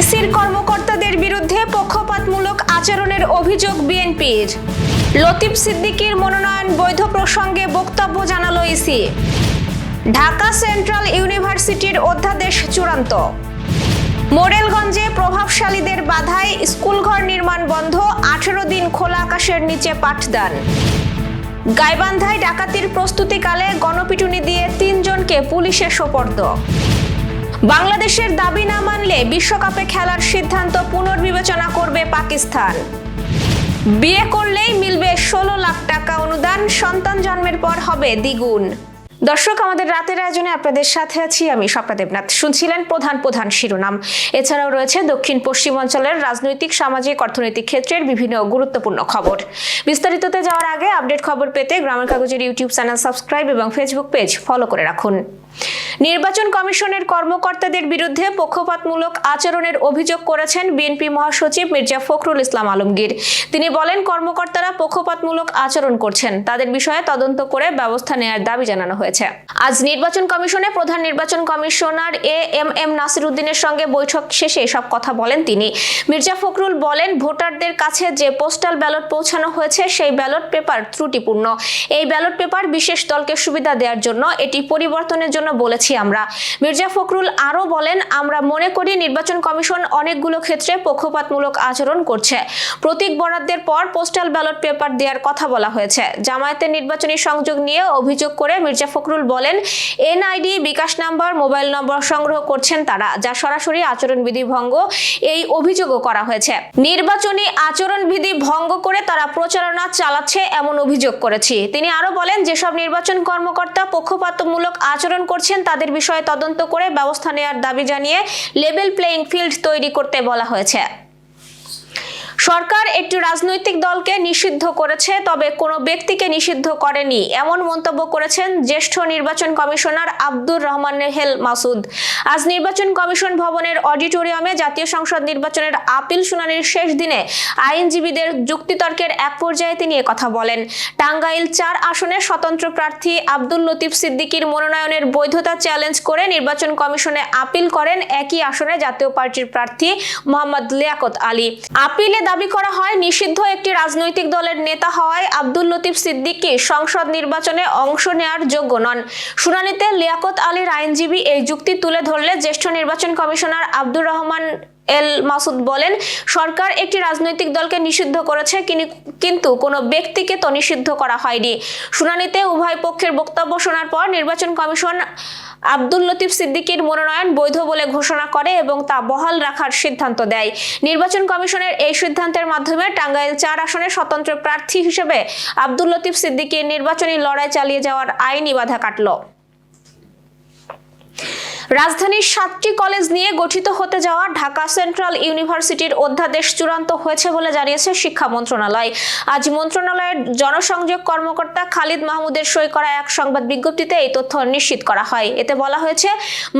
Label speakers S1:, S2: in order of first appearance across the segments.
S1: ইসির কর্মকর্তাদের বিরুদ্ধে পক্ষপাতমূলক আচরণের অভিযোগ বিএনপির। লতিফ সিদ্দিকীর মনোনয়ন বৈধ প্রসঙ্গে বক্তব্য জানালো ইসি ঢাকা সেন্ট্রাল ইউনিভার্সিটির অধ্যাদেশ চূড়ান্ত। মোরেলগঞ্জে প্রভাবশালীদের বাধায় স্কুলঘর নির্মাণ বন্ধ, আঠেরো দিন খোলা আকাশের নিচে পাঠদান। গাইবান্ধায় ডাকাতির প্রস্তুতিকালে গণপিটুনি দিয়ে তিনজনকে পুলিশে সোপর্দ। বাংলাদেশের দাবি না মানলে বিশ্বকাপে খেলার সিদ্ধান্ত পুনর্বিবেচনা করবে পাকিস্তান। বিয়ে করলেই মিলবে ষোলো লাখ টাকা অনুদান, সন্তান জন্মের পর হবে দ্বিগুণ। দর্শক, আমাদের রাতের আয়োজনে আপনাদের সাথে আছি আমি স্বপ্না দেবনাথ। শুনছিলেন প্রধান প্রধান শিরোনাম। এছাড়াও রয়েছে দক্ষিণ পশ্চিম অঞ্চলের রাজনৈতিক, সামাজিক, অর্থনৈতিক ক্ষেত্রের বিভিন্ন গুরুত্বপূর্ণ খবর। বিস্তারিততে যাওয়ার আগে আপডেট খবর পেতে গ্রামের কাগজের ইউটিউব চ্যানেল সাবস্ক্রাইব এবং ফেসবুক পেজ ফলো করে রাখুন। নির্বাচন কমিশনের কর্মকর্তাদের বিরুদ্ধে পক্ষপাতমূলক আচরণের অভিযোগ করেছেন বিএনপি মহাসচিব মির্জা ফখরুল ইসলাম আলমগীর। তিনি বলেন, কর্মকর্তারা পক্ষপাতমূলক আচরণ করছেন। তাদের বিষয়ে তদন্ত করে ব্যবস্থা নেয়ার দাবি জানানো হয়েছে। আজ নির্বাচন কমিশনে প্রধান নির্বাচন commissioner A M M Nasir উদ্দিনের সঙ্গে বৈঠক শেষে এসব কথা বলেন তিনি। মির্জা ফখরুল বলেন, ভোটারদের কাছে যে পোস্টাল ব্যালট পৌঁছানো হয়েছে, সেই ব্যালট পেপার ত্রুটিপূর্ণ। এই ব্যালট পেপার বিশেষ দলকে সুবিধা দেওয়ার জন্য, এটি পরিবর্তনের জন্য বলেছি আমরা। মির্জা ফখরুল আরও বলেন, আমরা মনে করি নির্বাচন কমিশন অনেকগুলো ক্ষেত্রে পক্ষপাতমূলক আচরণ করছে। প্রতীক বরাদ্দের পর পোস্টাল ব্যালট পেপার দেওয়ার কথা বলা হয়েছে। জামায়াতের নির্বাচনী সংযোগ নিয়ে অভিযোগ করে মির্জা ফখরুল বলেন, NID bKash number, mobile number সংগ্রহ করছেন তারা, যা সরাসরি আচরণবিধি ভঙ্গ এই অভিযোগও করা হয়েছে। নির্বাচনী আচরণবিধি ভঙ্গ করে তারা প্রচারণা চালাচ্ছে এমন অভিযোগ করেছি। তিনি আরও বলেন, যেসব নির্বাচন কর্মকর্তা পক্ষপাতমূলক আচরণ করছেন, তাদের বিষয়ে তদন্ত করে ব্যবস্থা নেওয়ার দাবি জানিয়ে লেভেল প্লেইং ফিল্ড তৈরি করতে বলা হয়েছে। সরকার একটি রাজনৈতিক দলকে নিষিদ্ধ করেছে, তবে কোনো ব্যক্তিকে নিষিদ্ধ করেনি। এমন মন্তব্য করেছেন জ্যেষ্ঠ নির্বাচন কমিশনার আব্দুর রহমান হেল মাসুদ। আজ নির্বাচন কমিশন ভবনের অডিটোরিয়ামে জাতীয় সংসদ নির্বাচনের আপিল শুনানির শেষ দিনে আইনজীবীদের যুক্তিতর্কের এক পর্যায়ে তিনি কথা বলেন। টাঙ্গাইল চার আসনে স্বতন্ত্র প্রার্থী আব্দুল লতিফ সিদ্দিকীর মনোনয়নের বৈধতা চ্যালেঞ্জ করে নির্বাচন কমিশনে আপিল করেন একই আসনে জাতীয় পার্টির প্রার্থী মোহাম্মদ লিয়াকত আলী। আপিলে দাবি করা হয়, নিষিদ্ধ একটি রাজনৈতিক দলের নেতা হওয়ায় আব্দুল লতিফ সিদ্দিকী সংসদ নির্বাচনে অংশ নেওয়ার যোগ্য নন। শুনানিতে লিয়াকত আলীর আইনজীবী এই যুক্তি তুলে ধরলে জ্যেষ্ঠ নির্বাচন কমিশনার আব্দুর রহমান এল মাসুদ বলেন, সরকার একটি রাজনৈতিক দলকে নিষিদ্ধ করেছে, কিনি- কিন্তু কোনো ব্যক্তিকে তো নিষিদ্ধ করা হয়নি। শুনানিতে উভয় পক্ষের বক্তব্য শোনার পর নির্বাচন কমিশন আব্দুল লতিফ সিদ্দিকীর মনোনয়ন বৈধ বলে ঘোষণা করে এবং তা বহাল রাখার সিদ্ধান্ত দেয়। নির্বাচন কমিশনের এই সিদ্ধান্তের মাধ্যমে টাঙ্গাইল চার আসনে স্বতন্ত্র প্রার্থী হিসেবে আব্দুল লতিফ সিদ্দিকীর নির্বাচনী লড়াই চালিয়ে যাওয়ার আইনি বাধা কাটল। রাজধানীর সাতটি কলেজ নিয়ে গঠিত হতে যাওয়া ঢাকা সেন্ট্রাল ইউনিভার্সিটির অধ্যাদেশ চূড়ান্ত হয়েছে বলে জানিয়েছে শিক্ষা মন্ত্রণালয়। আজ মন্ত্রণালয়ের জনসংযোগ কর্মকর্তা খালিদ মাহমুদের সই করা এক সংবাদ বিজ্ঞপ্তিতে এই তথ্য নিশ্চিত করা হয়। এতে বলা হয়েছে,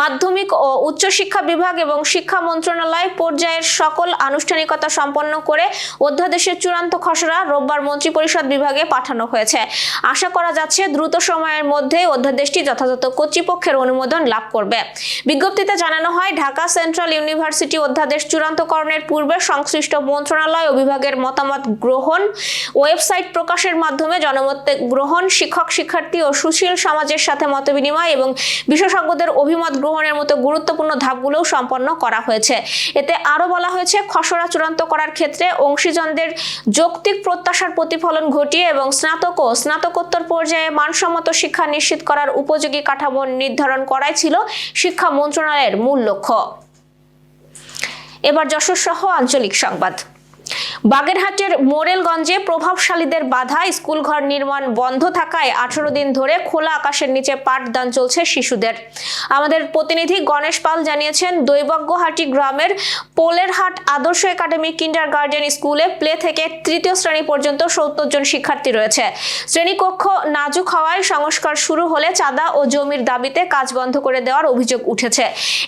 S1: মাধ্যমিক ও উচ্চশিক্ষা বিভাগ এবং শিক্ষা মন্ত্রণালয় পর্যায়ের সকল আনুষ্ঠানিকতা সম্পন্ন করে অধ্যাদেশের চূড়ান্ত খসড়া রোববার মন্ত্রিপরিষদ বিভাগে পাঠানো হয়েছে। আশা করা যাচ্ছে, দ্রুত সময়ের মধ্যে অধ্যাদেশটি যথাযথ কর্তৃপক্ষের অনুমোদন লাভ করবে। বিজ্ঞপ্তিতে জানানো হয়, ঢাকা সেন্ট্রাল ইউনিভার্সিটি অধ্যাদেশ চূড়ান্তকরণের পূর্বে সংশ্লিষ্ট মন্ত্রণালয় ও বিভাগের মতামত গ্রহণ, ওয়েবসাইট প্রকাশের মাধ্যমে জনমত গ্রহণ, শিক্ষক, শিক্ষার্থী ও সুশীল সমাজের সাথে মতবিনিময় এবং বিশেষজ্ঞদের অভিমত গ্রহণের মতো গুরুত্বপূর্ণ ধাপগুলোও সম্পন্ন করা হয়েছে। এতে আরও বলা হয়েছে, খসড়া চূড়ান্ত করার ক্ষেত্রে অংশীজনদের যৌক্তিক প্রত্যাশার প্রতিফলন ঘটিয়ে এবং স্নাতক ও স্নাতকোত্তর পর্যায়ে মানসম্মত শিক্ষা নিশ্চিত করার উপযোগী কাঠামো নির্ধারণ করাই ছিল শিক্ষা মন্ত্রণালয়ের মূল লক্ষ্য। এবার যশোর সহ আঞ্চলিক সংবাদ। বাগেরহাটের মোরেলগঞ্জে প্রভাবশালীদের বাধা স্কুল ঘর নির্মাণ বন্ধ থাকায় আঠারো দিন ধরে খোলা আকাশের নিচে পাঠদান চলছে শিশুদের। আমাদের প্রতিনিধি গণেশ পাল জানিয়েছেন, দৈবজ্ঞহাটি গ্রামের Polerhat Adarsha academy kindergarten স্কুলে প্লে থেকে তৃতীয় শ্রেণি পর্যন্ত সত্তর জন শিক্ষার্থী রয়েছে। শ্রেণীকক্ষ নাজুক হওয়ায় সংস্কার শুরু হলে চাঁদা ও জমির দাবিতে কাজ বন্ধ করে দেওয়ার অভিযোগ উঠেছে।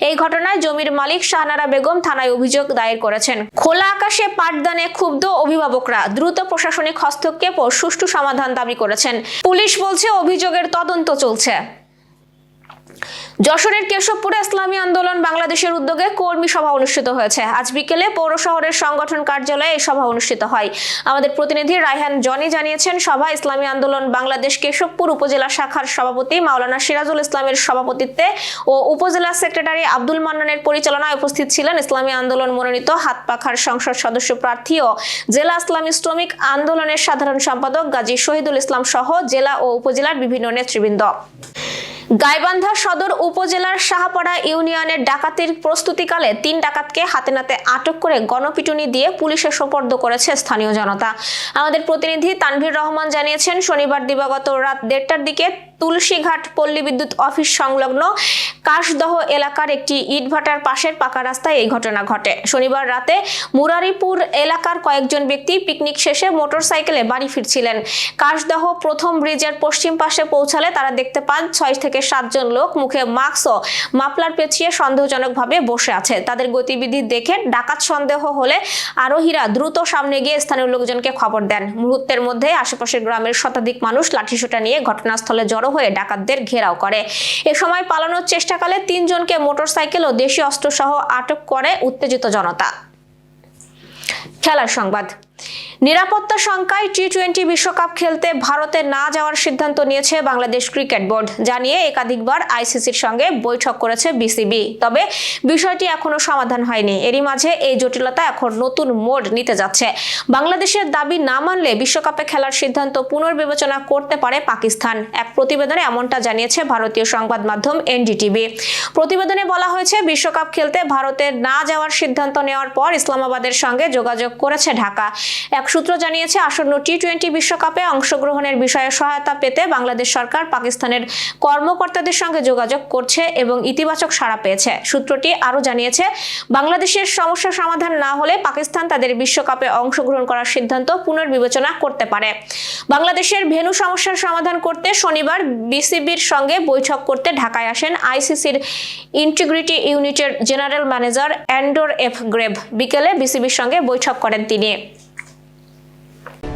S1: এই ঘটনায় জমির মালিক শাহনারা বেগম থানায় অভিযোগ দায়ের করেছেন। খোলা আকাশে পাঠদানে ক্ষুব্ধ অভিভাবকরা দ্রুত প্রশাসনিক হস্তক্ষেপ ও সুষ্ঠু সমাধান দাবি করেছেন। পুলিশ বলছে, অভিযোগের তদন্ত চলছে। যশোরের কেশবপুরে ইসলামী আন্দোলন বাংলাদেশের উদ্যোগে কর্মী সভা অনুষ্ঠিত হয়েছে। আজ বিকেলে পৌর শহরের সংগঠন কার্যালয়ে এই সভা অনুষ্ঠিত হয়। আমাদের প্রতিনিধি রায়হান জনি জানিয়েছেন, সভা ইসলামী আন্দোলন বাংলাদেশ কেশবপুর উপজেলা শাখার সভাপতি মাওলানা সিরাজুল ইসলামের সভাপতিত্বে ও উপজেলা সেক্রেটারি আব্দুল মান্নানের পরিচালনায় উপস্থিত ছিলেন ইসলামী আন্দোলন মনোনীত হাত পাখার সংসদ সদস্য প্রার্থী ও জেলা ইসলামী শ্রমিক আন্দোলনের সাধারণ সম্পাদক গাজী শহীদুল ইসলাম সহ জেলা ও উপজেলার বিভিন্ন নেতৃবৃন্দ। গাইবান্ধা সদর উপজেলার শাহপাড়া ইউনিয়নের ডাকাতির প্রস্তুতিকালে তিন ডাকাতকে হাতে নাতে আটক করে গণপিটুনি দিয়ে পুলিশে সোপর্দ করেছে স্থানীয় জনতা। আমাদের প্রতিনিধি তানভীর রহমান জানিয়েছেন, শনিবার দিবাগত রাত দেড়টার দিকে তুলসীঘাট পল্লী বিদ্যুৎ অফিস সংলগ্ন কাশদহ এলাকার একটি ইটভাটার পাশের পাকা রাস্তায় এই ঘটনা ঘটে। শনিবার রাতে মুরারিপুর এলাকার কয়েকজন ব্যক্তি পিকনিক শেষে মোটরসাইকেলে বাড়ি ফিরছিলেন। কাশদহ প্রথম ব্রিজের পশ্চিম পাশে পৌঁছালে তারা দেখতে পান, ছয় থেকে সাতজন লোক মুখে মাস্ক ও পেঁচিয়ে সন্দেহজনকভাবে বসে আছে। তাদের গতিবিধি দেখে ডাকাত সন্দেহ হলে আরোহীরা দ্রুত সামনে গিয়ে স্থানীয় লোকজনকে খবর দেন। মুহূর্তের মধ্যে আশেপাশের গ্রামের শতাধিক মানুষ লাঠিসোঁটা নিয়ে ঘটনাস্থলে জড়ো হয়ে ডাকাতদের ঘেরাও করে। এ সময় পালানোর চেষ্টাকালে তিনজনকে মোটরসাইকেল ও দেশীয় অস্ত্রসহ আটক করে উত্তেজিত জনতা। খেলার সংবাদ। নিরাপত্তা শঙ্কায় টি টোয়েন্টি বিশ্বকাপ খেলতে ভারতে না যাওয়ার সিদ্ধান্ত নিয়েছে বাংলাদেশ ক্রিকেট বোর্ড জানিয়ে একাধিকবার আইসিসির সঙ্গে বৈঠক করেছে বিসিবি। তবে বিষয়টি এখনও সমাধান হয়নি। এরই মাঝে এই জটিলতা এখন নতুন মোড় নিতে যাচ্ছে। বাংলাদেশের দাবি না মানলে বিশ্বকাপে খেলার সিদ্ধান্ত পুনর্বিবেচনা করতে পারে পাকিস্তান। এক প্রতিবেদনে এমনটা জানিয়েছে ভারতীয় সংবাদ মাধ্যম এনডিটিভি। প্রতিবেদনে বলা হয়েছে, বিশ্বকাপ খেলতে ভারতে না যাওয়ার সিদ্ধান্ত নেওয়ার পর ইসলামাবাদের সঙ্গে যোগাযোগ করেছে ঢাকা। এক সূত্র জানিয়েছে, আসন্ন টি টোয়েন্টি বিশ্বকাপে অংশগ্রহণের বিষয়ে সহায়তা পেতে বাংলাদেশ সরকার পাকিস্তানের কর্মকর্তাদের সঙ্গে যোগাযোগ করছে এবং ইতিবাচক সাড়া পেয়েছে। সূত্রটি আরও জানিয়েছে, বাংলাদেশের সমস্যা সমাধান না হলে পাকিস্তান তাদের বিশ্বকাপে অংশগ্রহণ করার সিদ্ধান্ত পুনর্বিবেচনা করতে পারে। বাংলাদেশের ভেনু সমস্যার সমাধান করতে শনিবার বিসিবির সঙ্গে বৈঠক করতে ঢাকায় আসেন আইসিসির ইন্টিগ্রিটি ইউনিটের জেনারেল ম্যানেজার অ্যান্ডোর এফ গ্রেভ। বিকেলে বিসিবির সঙ্গে বৈঠক করেন তিনি।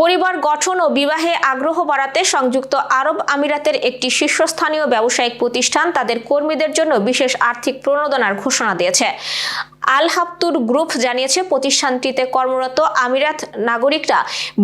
S1: পরিবার গঠন ও বিবাহে আগ্রহ বাড়াতে সংযুক্ত আরব আমিরাতের একটি শীর্ষস্থানীয় ব্যবসায়িক প্রতিষ্ঠান তাদের কর্মীদের জন্য বিশেষ আর্থিক প্রণোদনার ঘোষণা দিয়েছে। আল হাফতুর গ্রুপ জানিয়েছে, প্রতিষ্ঠানটিতে কর্মরত আমিরাত নাগরিকরা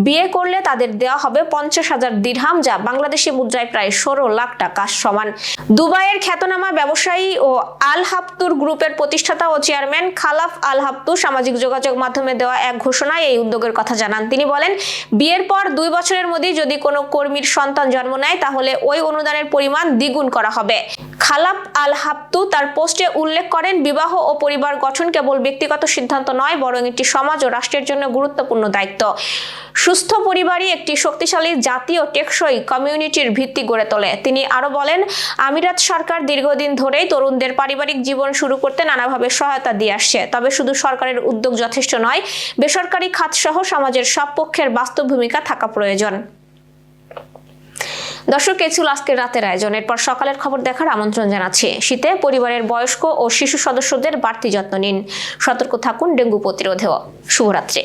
S1: বিয়ে করলে তাদের দেওয়া হবে পঞ্চাশ হাজার দিরহাম, যা বাংলাদেশি মুদ্রায় প্রায় ষোলো লাখ টাকা সমান। দুবাইয়ের খ্যাতনামা ব্যবসায়ী ও আল হাফতুর গ্রুপের প্রতিষ্ঠাতা ও চেয়ারম্যান খালাফ আল হাফতু সামাজিক যোগাযোগ মাধ্যমে দেওয়া এক ঘোষণায় এই উদ্যোগের কথা জানান। তিনি বলেন বিয়ের পর দুই বছরের মধ্যে যদি কোনো কর্মীর সন্তান জন্ম নেয়, তাহলে ওই অনুদানের পরিমাণ দ্বিগুণ করা হবে। খালাপ আল হাপ্তু তার পোস্টে উল্লেখ করেন, বিবাহ ও পরিবার গঠন কেবল ব্যক্তিগত সিদ্ধান্ত নয়, বরং একটি সমাজ ও রাষ্ট্রের জন্য গুরুত্বপূর্ণ দায়িত্ব। সুস্থ পরিবারই একটি শক্তিশালী জাতি ও টেকসই কমিউনিটির ভিত্তি গড়ে তোলে। তিনি আরও বলেন, আমিরাত সরকার দীর্ঘদিন ধরেই তরুণদের পারিবারিক জীবন শুরু করতে নানাভাবে সহায়তা দিয়ে আসছে। তবে শুধু সরকারের উদ্যোগ যথেষ্ট নয়, বেসরকারি খাতসহ সমাজের সব পক্ষের বাস্তব ভূমিকা থাকা প্রয়োজন। দর্শক, এই ছিল আজকের রাতের আয়োজন। এরপর সকালের খবর দেখার আমন্ত্রণ জানাচ্ছি। শীতে পরিবারের বয়স্ক ও শিশু সদস্যদের বাড়তি যত্ন নিন। সতর্ক থাকুন ডেঙ্গু প্রতিরোধেও। শুভরাত্রি।